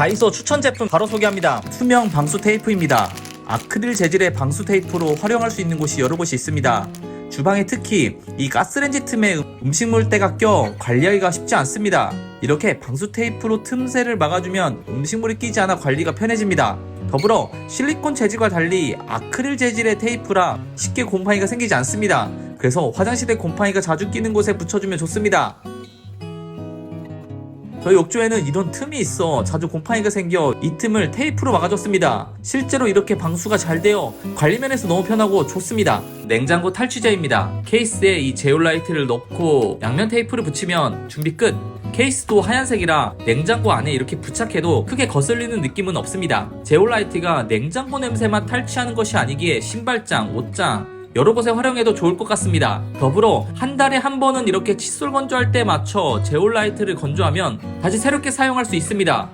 다이소 추천 제품 바로 소개합니다. 투명 방수 테이프입니다. 아크릴 재질의 방수 테이프로 활용할 수 있는 곳이 여러 곳이 있습니다. 주방에 특히 이 가스레인지 틈에 음식물 때가 껴 관리하기가 쉽지 않습니다. 이렇게 방수 테이프로 틈새를 막아주면 음식물이 끼지 않아 관리가 편해집니다. 더불어 실리콘 재질과 달리 아크릴 재질의 테이프라 쉽게 곰팡이가 생기지 않습니다. 그래서 화장실에 곰팡이가 자주 끼는 곳에 붙여주면 좋습니다. 저희 욕조에는 이런 틈이 있어 자주 곰팡이가 생겨 이 틈을 테이프로 막아줬습니다. 실제로 이렇게 방수가 잘 되어 관리면에서 너무 편하고 좋습니다. 냉장고 탈취제입니다. 케이스에 이 제올라이트를 넣고 양면 테이프를 붙이면 준비 끝. 케이스도 하얀색이라 냉장고 안에 이렇게 부착해도 크게 거슬리는 느낌은 없습니다. 제올라이트가 냉장고 냄새만 탈취하는 것이 아니기에 신발장, 옷장, 여러 곳에 활용해도 좋을 것 같습니다. 더불어 한 달에 한 번은 이렇게 칫솔 건조할 때 맞춰 제올라이트를 건조하면 다시 새롭게 사용할 수 있습니다.